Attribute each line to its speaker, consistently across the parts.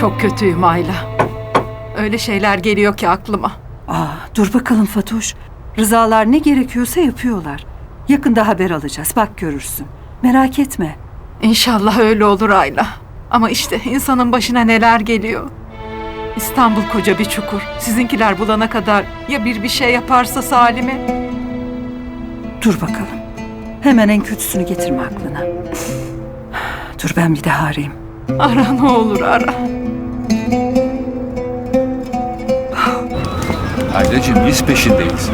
Speaker 1: Çok kötüyüm Ayla. Öyle şeyler geliyor ki aklıma.
Speaker 2: Aa, dur bakalım Fatoş. Rızalar ne gerekiyorsa yapıyorlar. Yakında haber alacağız. Bak görürsün. Merak etme.
Speaker 1: İnşallah öyle olur Ayla. Ama işte insanın başına neler geliyor. İstanbul koca bir çukur. Sizinkiler bulana kadar ya bir bir şey yaparsa Salim'e?
Speaker 2: Dur bakalım. Hemen en kötüsünü getirme aklına. Dur ben bir daha arayayım.
Speaker 1: Ara ne olur ara.
Speaker 3: Aileciğim biz peşindeyiz.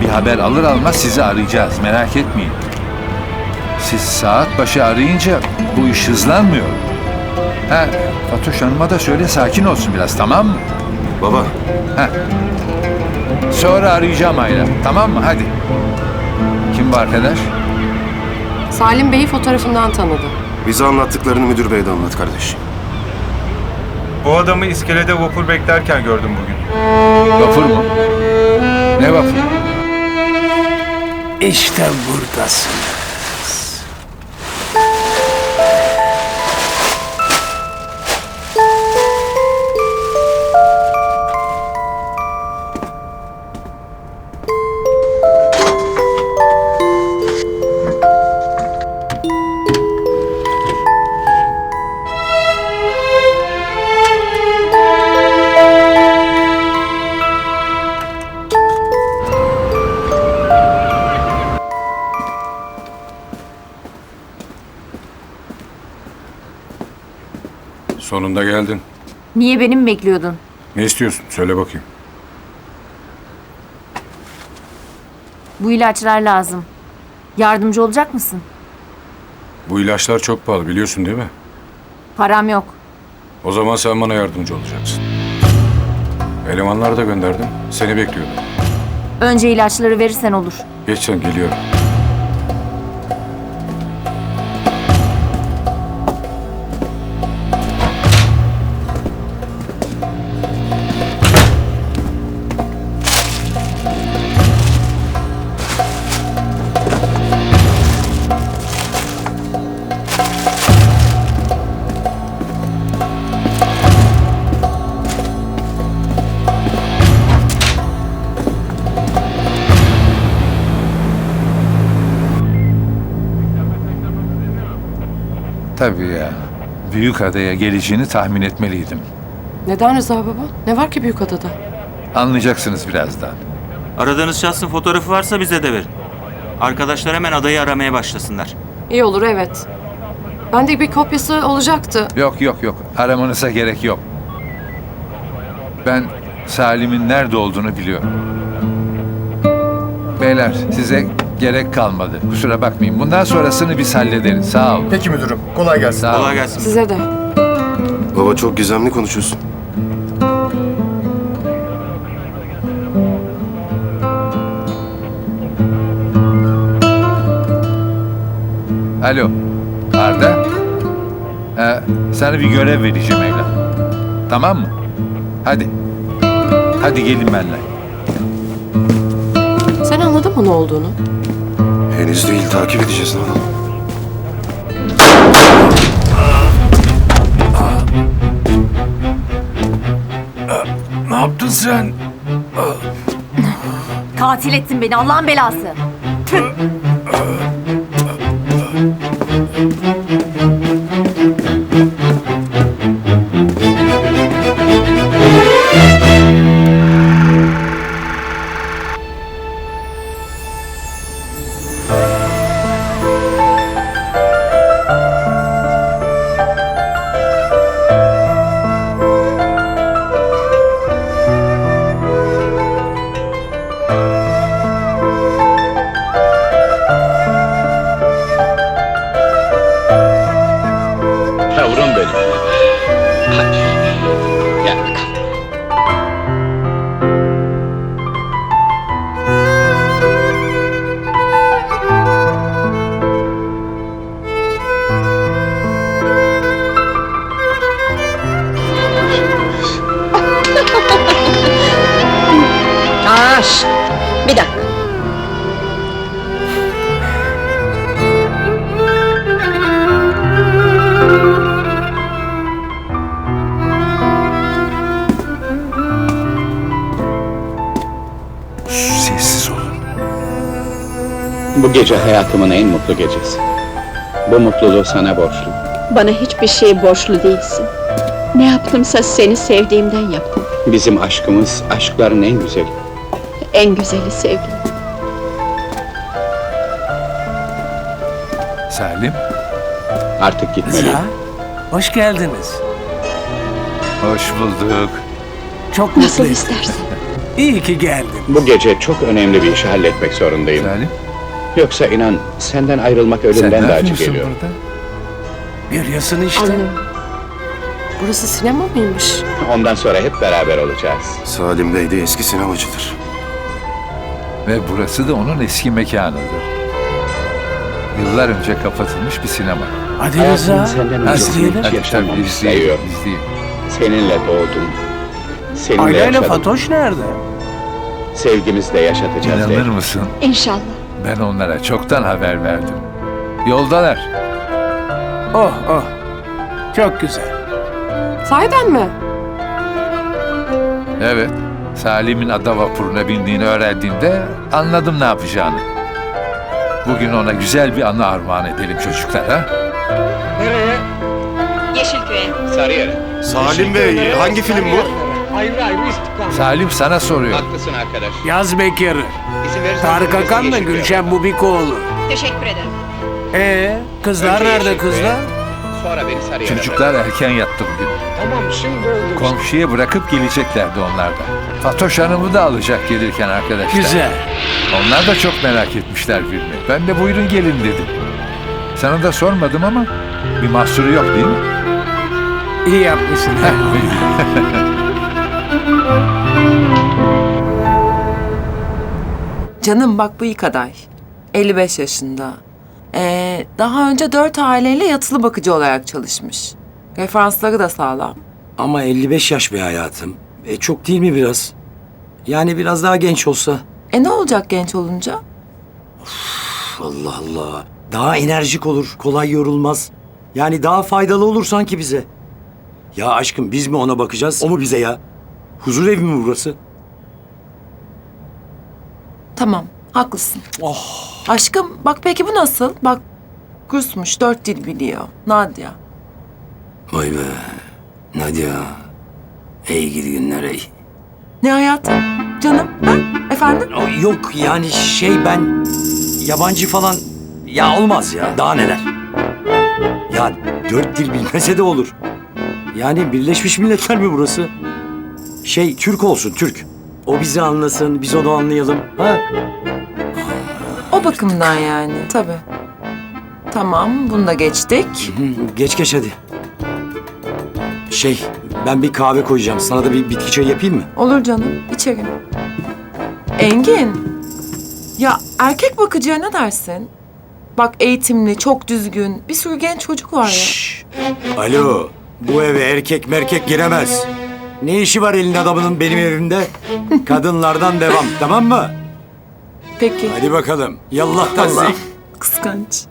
Speaker 3: Bir haber alır almaz sizi arayacağız. Merak etmeyin. Siz saat başı arayınca bu iş hızlanmıyor. Ha, Fatoş Hanım'a da söyle sakin olsun biraz tamam mı?
Speaker 4: Baba,
Speaker 3: Sonra arayacağım Ayla. Tamam mı? Hadi. Kim bu arkadaş?
Speaker 5: Salim Bey'i fotoğrafından tanıdı.
Speaker 4: bize anlattıklarını müdür beye de anlat kardeş.
Speaker 6: Bu adamı iskelede vapur beklerken gördüm bugün.
Speaker 3: Vapur mu? Ne vapur?
Speaker 7: İşte buradasın.
Speaker 8: Sonunda geldin.
Speaker 9: Niye beni mi bekliyordun?
Speaker 8: Ne istiyorsun? Söyle bakayım.
Speaker 9: Bu ilaçlar lazım. Yardımcı olacak mısın?
Speaker 8: Bu ilaçlar çok pahalı biliyorsun değil mi?
Speaker 9: Param yok.
Speaker 8: O zaman sen bana yardımcı olacaksın. Elemanlar da gönderdim. Seni bekliyordum.
Speaker 9: Önce ilaçları verirsen olur.
Speaker 8: Geç sen geliyorum.
Speaker 3: Tabii ya. Büyük adaya geleceğini tahmin etmeliydim.
Speaker 5: Neden Rıza baba? Ne var ki büyük adada?
Speaker 3: Anlayacaksınız birazdan.
Speaker 10: Aradığınız şahsın fotoğrafı varsa bize de verin. Arkadaşlar hemen adayı aramaya başlasınlar.
Speaker 5: İyi olur evet. Bende bir kopyası olacaktı.
Speaker 3: Yok yok yok. Aramanıza gerek yok. Ben Salim'in nerede olduğunu biliyorum. Beyler size gerek kalmadı. Kusura bakmayın. Bundan sonrasını biz hallederiz. Sağ olun.
Speaker 6: Peki müdürüm. Kolay gelsin.
Speaker 3: Sağ olun.
Speaker 10: Kolay gelsin.
Speaker 5: Size de.
Speaker 4: Baba çok gizemli konuşuyorsun.
Speaker 3: Alo. Arda. Ee, sana bir görev vereceğim evlat. Tamam mı? Hadi. Hadi gelin benimle.
Speaker 5: Anladın mı ne olduğunu?
Speaker 4: Henüz değil, takip edeceğiz lan.
Speaker 7: Ne yaptın sen?
Speaker 9: Katil ettin beni Allah'ın belası. Hadi. Gel bakalım. Şşt, bir dakika. Sessiz olun.
Speaker 11: Bu gece hayatımın en mutlu gecesi. Bu mutluluğu sana borçlu.
Speaker 12: Bana hiçbir şey borçlu değilsin. Ne yaptımsa seni sevdiğimden yaptım.
Speaker 11: Bizim aşkımız aşkların en güzeli.
Speaker 12: En güzeli sevgilim.
Speaker 3: Salim.
Speaker 11: Artık gitmeliyim.
Speaker 7: Rıza, hoş geldiniz.
Speaker 3: Hoş bulduk.
Speaker 7: Çok
Speaker 12: Nasıl
Speaker 7: mutluyum.
Speaker 12: istersin.
Speaker 7: İyi ki geldin.
Speaker 11: Bu gece çok önemli bir işi halletmek zorundayım.
Speaker 3: Salim,
Speaker 11: Yoksa inan senden ayrılmak
Speaker 3: sen
Speaker 11: ölümden
Speaker 3: ne
Speaker 11: de acı
Speaker 3: yapıyorsun
Speaker 11: geliyor.
Speaker 3: burada?
Speaker 7: Görüyorsun işte.
Speaker 5: Anne. Burası sinema mıymış?
Speaker 11: Ondan sonra hep beraber olacağız.
Speaker 4: Salim Bey de eski sinemacıdır.
Speaker 3: Ve burası da onun eski mekanıdır. Yıllar önce kapatılmış bir sinema.
Speaker 7: Hadi
Speaker 11: Hayatımın
Speaker 7: Rıza.
Speaker 11: senden öncesini
Speaker 7: İzleyelim.
Speaker 11: hiç
Speaker 3: Hadi tabii izleyelim,
Speaker 11: sayıyorum.
Speaker 3: izleyelim.
Speaker 11: Seninle doğdum. Seninle
Speaker 7: Ayla ile
Speaker 11: yaşadım.
Speaker 7: Fatoş nerede?
Speaker 11: Sevgimizi de yaşatacağız.
Speaker 3: İnanır
Speaker 11: Leyla.
Speaker 3: mısın?
Speaker 12: İnşallah.
Speaker 3: Ben onlara çoktan haber verdim. Yoldalar.
Speaker 7: Oh oh. Çok güzel.
Speaker 5: Sahiden mi?
Speaker 3: Evet. Salim'in ada vapuruna bindiğini öğrendiğimde anladım ne yapacağını. Bugün ona güzel bir anı armağan edelim çocuklar ha.
Speaker 12: Yeşilköy'e.
Speaker 11: Sarıyer'e.
Speaker 4: Salim Bey, hangi film bu?
Speaker 3: Salim sana soruyor.
Speaker 11: Haklısın arkadaş.
Speaker 7: Yaz Bekir'i.
Speaker 11: İzin verirsen
Speaker 7: Tarık
Speaker 11: burası
Speaker 7: Akan da
Speaker 11: Yeşilköy.
Speaker 7: Gülşen Bubikoğlu.
Speaker 12: Teşekkür ederim.
Speaker 7: Ee, kızlar
Speaker 11: Önce
Speaker 7: nerede kızlar?
Speaker 11: Sonra beni Sarıyer'e
Speaker 3: Çocuklar erken yattı bugün.
Speaker 7: Tamam şimdi oldu.
Speaker 3: Komşuya bırakıp geleceklerdi onlar da. Fatoş Hanım'ı da alacak gelirken arkadaşlar.
Speaker 7: Güzel.
Speaker 3: Onlar da çok merak etmişler filmi. Ben de buyurun gelin dedim. Sana da sormadım ama bir mahsuru yok değil mi?
Speaker 7: İyi yapmışsın.
Speaker 13: Canım bak bu ilk aday. 55 yaşında. Ee, daha önce dört aileyle yatılı bakıcı olarak çalışmış. Referansları da sağlam.
Speaker 14: Ama 55 yaş be hayatım. E çok değil mi biraz? Yani biraz daha genç olsa.
Speaker 13: E ne olacak genç olunca?
Speaker 14: Üf, Allah Allah. Daha enerjik olur, kolay yorulmaz. Yani daha faydalı olur sanki bize. Ya aşkım biz mi ona bakacağız, o mu bize ya? Huzur evi mi burası?
Speaker 13: Tamam, haklısın. Aşkım bak peki bu nasıl? Bak Rusmuş, dört dil biliyor. Nadia.
Speaker 14: Vay be. Nadia. Ey gidi günler ey.
Speaker 13: Ne hayatım? Canım, ha? Efendim?
Speaker 14: O, Yok yani şey ben yabancı falan ya olmaz ya daha neler. Ya dört dil bilmese de olur. Yani Birleşmiş Milletler mi burası? Şey Türk olsun Türk. O bizi anlasın, biz onu anlayalım. Ha?
Speaker 13: O bakımdan yani, tabii. Tamam, bunu da geçtik.
Speaker 14: Hı, Geç geç hadi. Şey, ben bir kahve koyacağım. Sana da bir bitki çayı yapayım mı?
Speaker 13: Olur canım, içerim. Engin, ya erkek bakıcıya ne dersin? Bak eğitimli, çok düzgün, bir sürü genç çocuk var ya.
Speaker 14: Alo, bu eve erkek merkek giremez. Ne işi var elin adamının benim evimde? Kadınlardan devam, tamam mı?
Speaker 13: Peki.
Speaker 14: Hadi bakalım. Yallah
Speaker 13: Allah,
Speaker 14: tazik.
Speaker 13: kıskanç.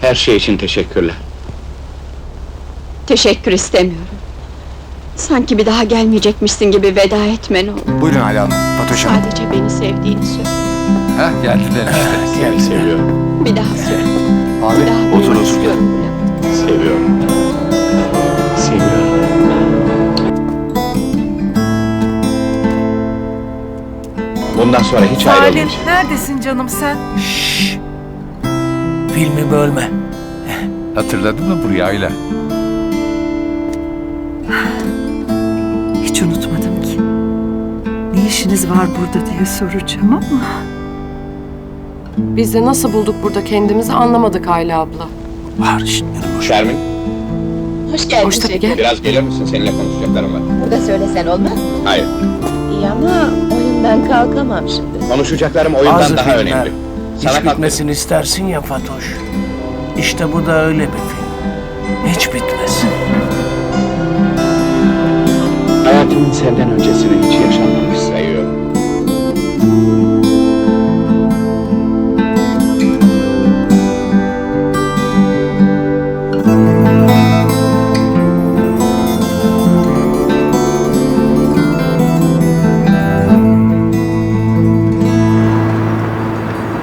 Speaker 11: Her şey için teşekkürler.
Speaker 12: Teşekkür istemiyorum. Sanki bir daha gelmeyecekmişsin gibi veda etmen oldu.
Speaker 6: Buyurun Hala Hanım. Fatoş Hanım.
Speaker 12: Sadece beni sevdiğini söyle.
Speaker 3: Hah geldiler işte.
Speaker 11: Seni seviyorum.
Speaker 12: Bir daha söyle.
Speaker 6: Abi otur otur.
Speaker 12: bu lafı.
Speaker 11: Seviyorum. Seviyorum. Bundan sonra hiç
Speaker 1: Salim
Speaker 11: ayrılmayacağım.
Speaker 1: neredesin canım sen?
Speaker 7: Filmi bölme.
Speaker 3: Hatırladın mı burayı Ayla?
Speaker 2: Hiç unutmadım ki. Ne işiniz var burada diye soracağım ama...
Speaker 5: Biz de nasıl bulduk burada kendimizi anlamadık Ayla abla.
Speaker 7: Var şimdi.
Speaker 11: Şermin,
Speaker 12: Hoş geldin
Speaker 5: Hoş tabii gel.
Speaker 11: biraz gelir misin? Seninle konuşacaklarım var.
Speaker 12: Burada söylesen olmaz mı?
Speaker 11: Hayır,
Speaker 12: İyi ama oyundan kalkamam şimdi.
Speaker 11: konuşacaklarım oyundan
Speaker 7: Bazı
Speaker 11: daha
Speaker 7: filmler
Speaker 11: önemli. Sana
Speaker 7: Hiç
Speaker 11: kalk.
Speaker 7: bitmesini istersin ya Fatoş. İşte bu da öyle bir film. Hiç bitmez.
Speaker 11: Hayatımın senden öncesini hiç sayıyorum.